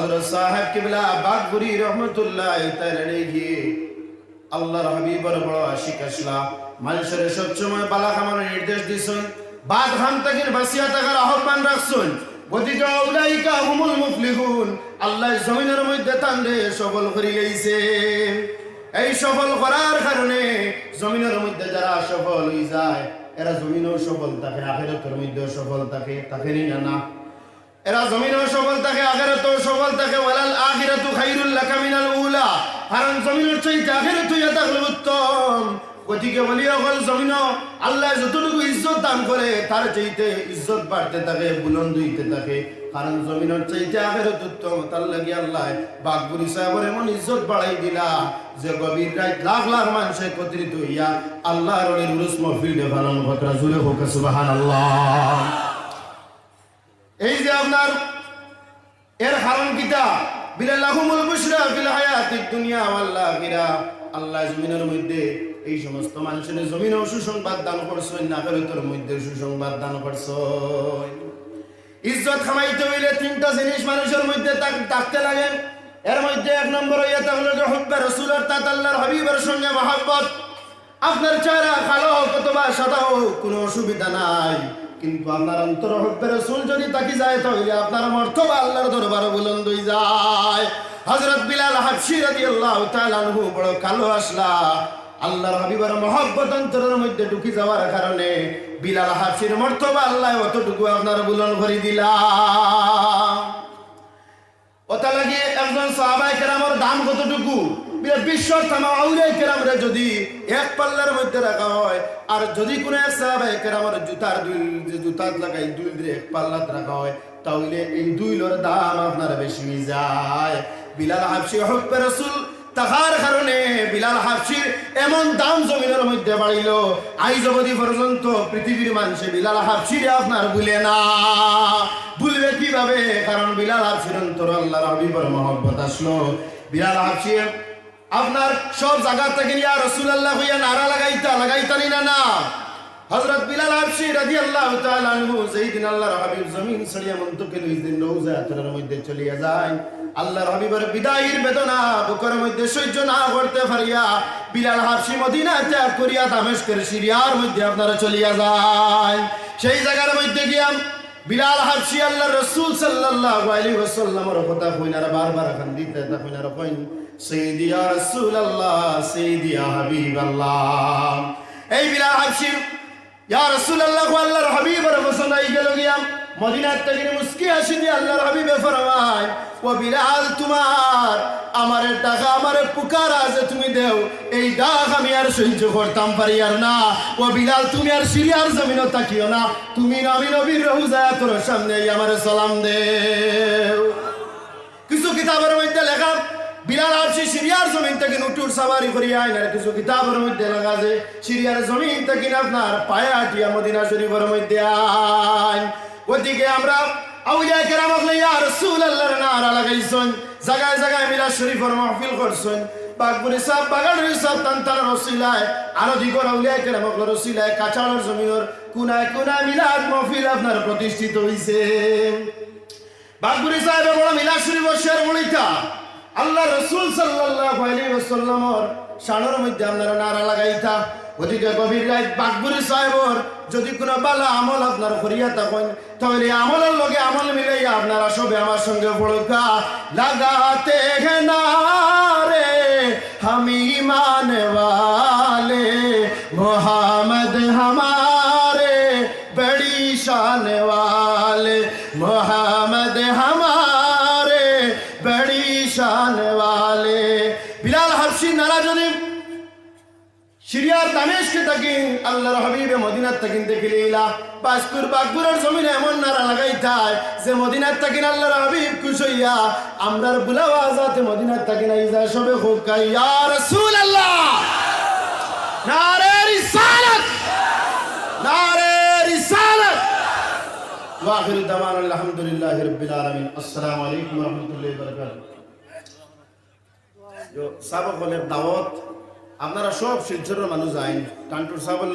হযরত সাহেব কিবলা বাগপুরি রহমতুল্লাহ তাআলাহি আল্লাহর হাবিবর বড় আশিক আসলা। মানুষের সবসময় বালা খামানোর নির্দেশ দিছেন। বাদ খান তাকিন বাসিয়া থাকার আহ্বান রাখছেন। আল্লাহ জমিনের মধ্যে তান্ডে সফল করি লইছে এই সফল করার কারণে জমিনের মধ্যে যারা সফল হয়ে যায়, এরা জমিনও সফল থাকে, আখেরাতের মধ্যেও সফল থাকে না না। এরা জমিনও সফল থাকে, আখেরাতেও সফল থাকে। ওয়ালাল আখিরাতু খাইরুল লাকা মিনাল উলা। কারণ জমিনের চাইতে আখেরাতু ইয়া থাকলে উত্তম। গতিকে বলি অকল জমিন আল্লাহ যতটুকু ইজ্জত দান করে, তার চাইতে ইজ্জত বাড়তে থাকে, বুলন্দ হইতে থাকে। কারণ জমিনের চাইতে আখেরাত উত্তম, তার লাগি আল্লাহ বাগবুরি সাহেবের এমন ইজ্জত বাড়াই দিলা যে গভীর রাত লাখ লাখ মানুষ একত্রিত হইয়া আল্লাহর উরুস মহফিল পালন কতরা জুড়ে হোক, সুবহানাল্লাহ। এই যে আপনার এর কারণ কিতা? আল্লাহ জমিনের মধ্যে এই সমস্ত মানুষের সুসংবাদ দান মধ্যে সুসংবাদ দান ইজ্জত খামাইতে হইলে তিনটা জিনিস মানুষের মধ্যে লাগে। এর মধ্যে এক নম্বর আপনার চেহারা কালো হোক অথবা সাদা হোক কোনো অসুবিধা নাই। কিন্তু আপনার অন্তর হব্বে রসুল যদি তাকি যায়, তাহলে আপনার মর্তবা আল্লাহর দরবার বুলন্দ যায়। হযরত বিলাল হাবশি রাদিয়াল্লাহু তাআলা আনহু বড় কালো আসলা। আল্লাহর হাবিবার মহব্বত অন্তরের মধ্যে ঢুকি যাওয়ার কারণে বিলাল হাবশির মর্তবা আল্লাহ অতটুকু আপনার বুলন ভরি দিলা। ওটা লাগিয়ে একজন সাহাবাই কেরামের দাম কতটুকু? এক যদি বিলাল হাফসির এমন দাম জমিনের মধ্যে বাড়িল। আইজ অবধি পর্যন্ত পৃথিবীর মানুষে বিলাল হাফসিরে আপনার ভুলে না। ভুলবে কীভাবে? কারণ বিলাল হাফসির অন্তর হাবিবর মহব্বত আসলো। বিলাল হাফসি আপনার সব জায়গা থেকে ইয়া রাসূলুল্লাহ হইয়া নারা লাগাইতা, লাগাইতানি না না? হযরত বিলাল হাবশি রাদিয়াল্লাহু তাআলা আনহু যেদিন আল্লাহর হাবিব জমিন ছড়িয়ে মন্তকে দুই দিন রওজাতের মধ্যে চলিয়া যায়। আল্লাহর হাবিবের বিদায়ের বেদনা বুকের মধ্যে সহ্য না করতে পারিয়া বিলাল হাবশি মদিনা ত্যাগ করিয়া দামেস্কের সিরিয়ার মধ্যে আপনারা চলিয়া যায়। সেই জায়গার মধ্যে গিয়া বিলাল হাবশি আল্লাহ রসুল সাল্লাল্লাহু আলাইহি ওয়াসাল্লামের কথা কইনারা বারবার এখন দিতে তা কইনারা কইন সাইয়্যিদি ইয়া রাসূলুল্লাহ সাইয়্যিদি ইয়া হাবিবাল্লাহ। এই বিলাল হাবশি ইয়া রাসূলুল্লাহ, আল্লাহর হাবিবের আই গেল গিয়া মদিনার থেকে মুস্কি আসি দিয়ে আল্লাহর হাবিবে ফরমায়, ও বিলাল, তোমার, আমারে টাকা আমারে পুকার আছে তুমি দেও। এই ডাক আমি আর সহ্য করতাম পারি আর না। ও বিলাল, তুমি আর সিরিয়ার জমিনও তাকিও না। তুমি নবী নবীর রহুজায় তোর সামনে আমারে সালাম দেও। কিছু কিতাবের মধ্যে লেখা, বিলাল আরশি সিরিয়ার জমিন থেকে নুটুর সাবারি করিয়া আইনার কিছু কিতাবের মধ্যে লেখা আছে সিরিয়ার জমিন থেকে আপনার পায়ে আটিয়া মদিনা শরীফের মধ্যে আইন। ওদিকে আমরা আউলিয়া কেরাম ইয়া রাসূলুল্লাহর নারা লাগাইছেন। জায়গায় জায়গায় মিলাদ শরীফের মাহফিল করছেন। বাগপুরি সাহেব বাগানের সাহেব তান্তার রসিলায়, আরও দিগর আউলিয়া কেরাম রসিলায় কাছাড়ের জমিনের কোনায় কোনায় মিলাদ মাহফিল আপনার প্রতিষ্ঠিত হইছে। বাগপুরি সাহেবের বড় মিলাদ শরীফ শের আল্লাহ রসুল সাল্লাহর আলাইহি মধ্যে আপনারা নারা লাগাইতা। ওদিকে গভীর রাত বাগবুরি সাহেবর, যদি কোনো বালা আমল আপনার করিয়া থাকেন, তাহলে আমলের লগে আমল মিলাইয়া আপনারা সবে আমার সঙ্গে পড়কা। লাগাতে রে, আমি মানবালে, মোহাম্মদ হামা আনে ওয়ালে বিলাল হাবসি নারা যদি সিরিয়ার দামেশকে তাকিন, আল্লাহর হাবিবে মদিনার তাকিন দেখিলে ইলা বাসকুর বাগপুরের জমিনে এমন নারা লাগাই যায় যে মদিনার তাকিন আল্লাহর হাবিব কুশইয়া আমরার বুলাও আজাতে মদিনার তাকিন আইজা সবে হোকাই ইয়া রাসূল আল্লাহ নারে রিসালাত! নারে রিসালাত! ওয়া আখিরু দাওয়ানা আলহামদুলিল্লাহি আলামিন। আসসালামু আলাইকুম ওয়া রাহমাতুল্লাহি ওয়া বারাকাতুহু। বলে দাওয়াত আপনারা সব শিলচরের মানুষ আইন। টান্টুর সাবল